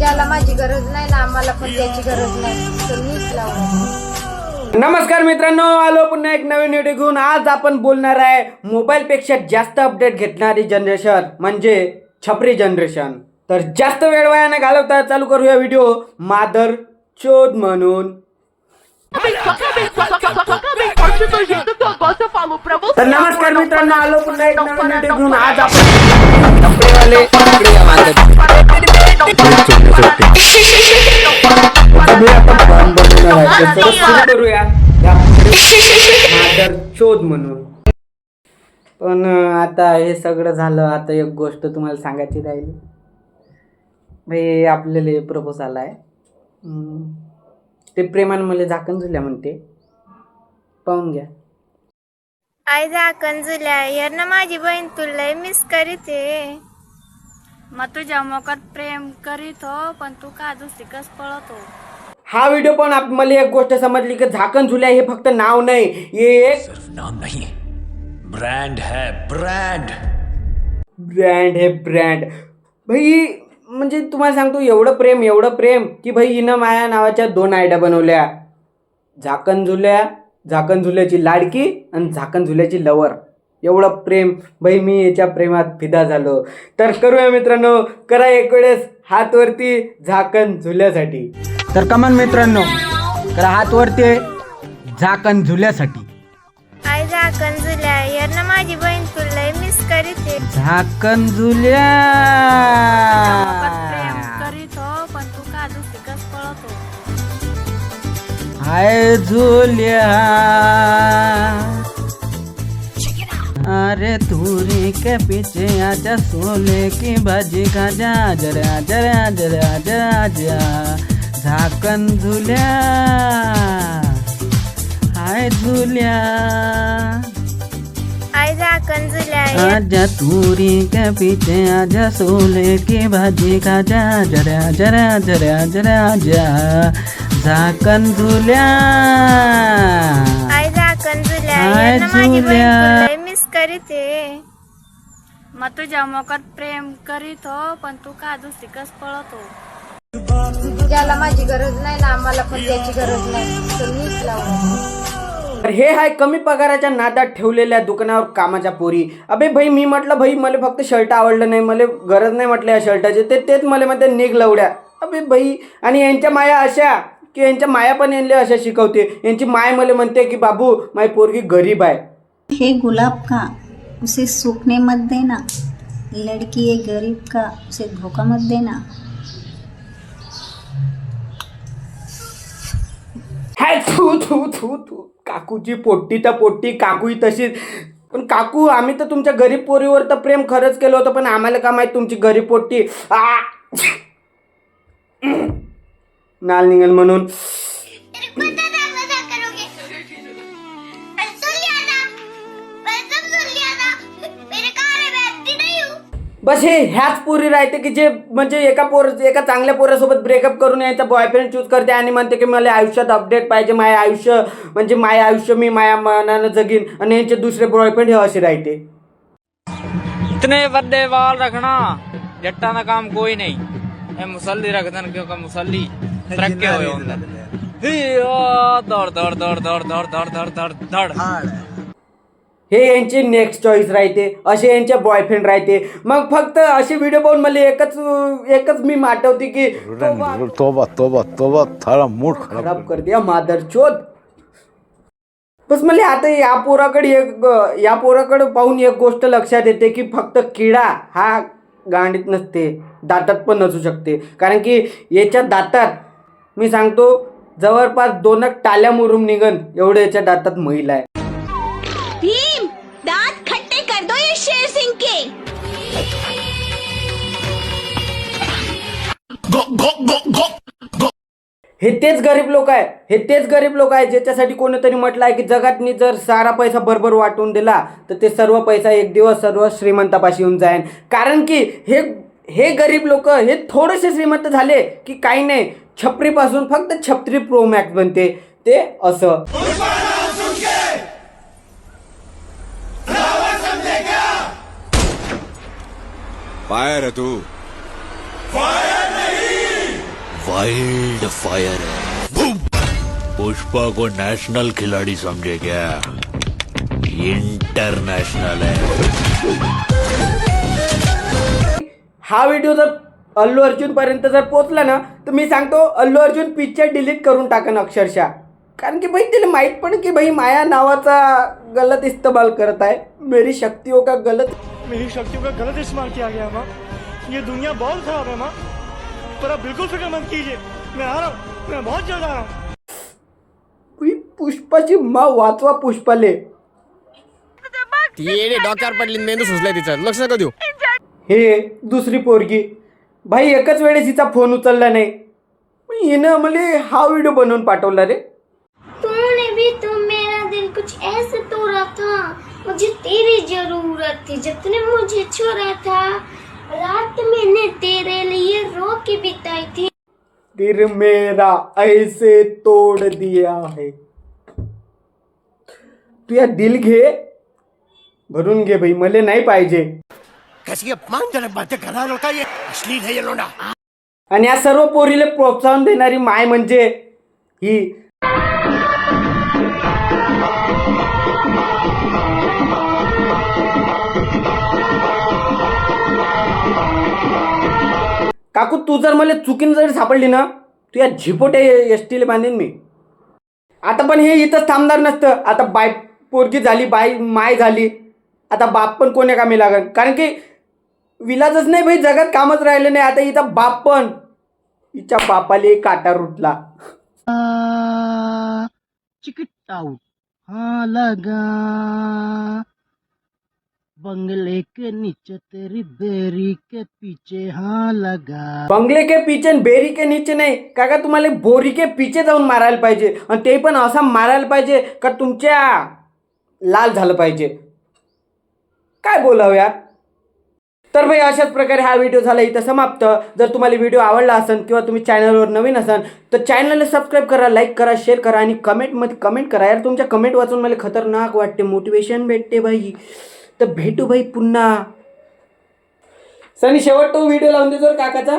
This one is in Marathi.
ज्याला माझी गरज नाही ना आम्हाला पण त्याची गरज नाही. तर मीच लावणार. नमस्कार मित्रांनो आलो पुन्हा एक नवीन व्हिडिओ घेऊन. आज आपण बोलणार आहे मोबाईलपेक्षा जास्त अपडेट घेतणारी जनरेशन म्हणजे छपरी जनरेशन तर जास्त वेळ वायाने घालवता चालू करूया व्हिडिओ मादर चोद म्हणून. तर नमस्कार मित्रांनो आलो पुन्हा एक नवीन व्हिडिओ घेऊन. आज आपण कपडेवाले म्हणून. पण आता हे सगळं झालं आता एक गोष्ट तुम्हाला सांगायची राहिली. भाई आपल्याला प्रपोज आला आहे ते प्रेमान मला झाकण झुल्या म्हणते. पाहून घ्या. आई झाकण झुल्या यार ना माझी बहीण तुला मिस करीते. मग तुझ्या मोकात प्रेम करीत हो पण तू का दुसरीकच पळतो? हा व्हिडिओ पण आप- मला एक गोष्ट समजली की झाकण झुल्या हे फक्त नाव नाही हे एक सिर्फ नाम नहीं ब्रांड है ब्रांड ब्रँड हे ब्रँड भाई म्हणजे तुम्हाला सांगतो एवढं प्रेम एवढं प्रेम की भाई हिनं माया नावाच्या दोन आयड्या बनवल्या. झाकण झुल्या झाकण झुल्याची लाडकी आणि झाकण झुल्याची लवर एवढं प्रेम. भाई मी याच्या प्रेमात फिदा झालो. तर करूया मित्रांनो करा एक वेळेस हात वरती झाकण झुल्यासाठी. तर कमान मित्रांनो करा हात वरती झाकण झुल्यासाठी. आई झाकण जुल्या यार ना माझी बहीण तुला मिस करीते झाकण झुल्या. करीत हो हाय झुल्या. अरे तूरी के पीछे आजा सोले की भाजी खाजा जरा जरा जरा जरा जा झाकण झुल्या. हाय झुल्या आजा तूरी के पीछे आजा सोले की भाजी खाजा. जरा जरा जरा जरा जा झाकण झुल्या आय बहीण. तुला मिस करीते मग तुझ्या मोकात प्रेम करीत हो पण तू का दुसरीकच पळतो? ज्याला माझी गरज नाही ना आम्हाला पण त्याची गरज नाही. तर मीच लावणार. तर हे आहे कमी पगाराच्या नादात ठेवलेल्या दुकानावर कामाच्या पोरी. अबे भाई मी म्हटलं भाई मला फक्त शर्ट आवडलं नाही मला गरज नाही म्हटलं या शर्टाची. ते तेच मला म्हणते निघ लवड्या. अबे भाई आणि यांच्या माया अशा की यांच्या माया पण यांना अशा शिकवते. यांची माय मला म्हणते की बाबू माझी पोरगी गरीब आहे. हे गुलाब का? उसे सूखने मत देना. लड़की ये गरीब का? उसे धोखा मत देना. हाय थू थू थू थू. काकूची पोट्टी तर पोट्टी काकूही तशीच. पण काकू आम्ही तर तुमच्या गरीब पोरीवर तर प्रेम खरंच केलं होतं पण आम्हाला का माहीत तुमची गरीब पोट्टी? आ! नाल निघेल म्हणून. बस हे ह्याच पोरी राहते की जे म्हणजे एका पोर एका चांगल्या पोरासोबत ब्रेकअप करून यायचा बॉयफ्रेंड चूज करते आणि म्हणते की मला आयुष्यात अपडेट पाहिजे माझे आयुष्य म्हणजे माझे आयुष्य मी माया मनानं जगीन आणि यांचे दुसरे बॉयफ्रेंड हे असे राहते. इतने बड़े बाल रखना जट्टा ना काम कोई नहीं। ये मुसल्ली रख देन क्योंकि मुसल्ली? हुए ही, ओ, दौड़ दौड़ दौड़ दौड़ दौड़ दौड़ दौड़ दौड़। दौड़ हे यांची नेक्स्ट चॉईस राहते असे यांचे बॉयफ्रेंड राहते. मग फक्त असे व्हिडिओ पाहून मला एकच एकच मी आठवते की तोबा, तोबा तोबा तोबा थारा मूड खराब मादर चोद बस मला आता या पोराकडे एक या पोराकडे पाहून एक गोष्ट लक्षात येते की फक्त किडा हा गांडीत नसते दातात पण नसू शकते. कारण की याच्या दातात मी सांगतो जवळपास दोनक टाल्या मुरुम निघन एवढं याच्या दातात महिला आहे. भीम दांत खट्टे कर दो ये शेर सिंह के। हे तेच गरीब लोक आहे. हे तेच गरीब लोक आहे ज्याच्यासाठी कोणीतरी म्हटलं आहे की जगातनी जर सारा पैसा बरोबर वाटून दिला तर ते सर्व पैसा एक दिवस सर्व श्रीमंतापाशी येऊन जाईन. कारण की हे हे गरीब लोक हे थोडेसे श्रीमंत झाले की काही नाही. छपरीपासून फक्त छपरी प्रो मॅक्स बनते. ते असं. फायर है तू वाइल्ड फायर है पुष्पा को नेशनल खिलाड़ी समझे क्या. इंटरनेशनल है हा व्हिडिओ जर अल्लू अर्जुन पर्यंत जर पोहोचला ना तर मी सांगतो अल्लू अर्जुन पिक्चर डिलीट करून टाकन अक्षरशः. कारण की भाई तिला माहीत पण की भाई माया नावाचा गलत इस्तेमाल करत आहे. मेरी शक्तियों का गलत मेरी शक्तियों का गलत इस्तेमाल किया गया माँ। ये दुनिया बहुत खराब है माँ। पर आप बिल्कुल फिक्र मत कीजिए। मैं आ रहा हूँ। मैं बहुत जल्द आ रहा हूँ। पुष्पाची मा वाचवा पुष्पाले ती डॉक्टर पडली मेंदू सुचलाय तिचं. लक्ष नका देऊ. हे दुसरी पोरगी. भाई एकच वेळेस हिचा फोन उचलला नाही. हिनं मला हा व्हिडिओ बनवून पाठवला रे. तूने भी तो मेरा दिल कुछ ऐसे तोड़ा था. मुझे तेरी ज़रूरत थी जब तूने मुझे छोड़ा था। रात मैंने तेरे लिए रो के बिताई थी। फिर मेरा ऐसे तोड़ दिया है। तू या दिल घे। भरून घे भाई मले नाही पाहिजे। कैसी अपमानजनक बातें कर रहा ये? अश्लील है ये लोडा आणि या सर्व पोरीले प्रोत्साहन देणारी माय म्हणजे ही काकू तू जर मला चुकीनं जरी सापडली ना तू या झिपोटे एस टीला बांधेन मी. आता पण हे इथंच थांबणार नसतं. आता बाय पोरगी झाली बाई माय झाली. आता बाप पण कोण्या कामी लागन? कारण की विलाजच नाही भाई जगात कामच राहिलं नाही. आता इथं बाप पण. हिच्या बापाले काटा रुटला चिकट आउट हा लगा. बंगले के नीचे तेरी बेरी के पीछे हाँ लगा। बंगले के पीछे बेरी के नीचे नाही काका तुम्हाला बोरी के पीछे जाऊन मारायला पाहिजे आणि ते पण असा मारायला पाहिजे का तुमच्या लाल झालं पाहिजे. काय बोलावं यार? तर भाई अशाच प्रकारे हा व्हिडिओ झाला इथं समाप्त. जर तुम्हाला व्हिडिओ आवडला असेल किंवा तुम्ही चॅनलवर नवीन असाल तर चॅनलला सबस्क्राईब करा लाईक करा शेअर करा आणि कमेंटमध्ये कमेंट करा. यार तुमच्या कमेंट वाचून मला खतरनाक वाटते. मोटिवेशन भेटते भाई. तर भेटू भाई पुन्हा. सनी शेवट तो व्हिडिओ लावून दे जर काकाचा.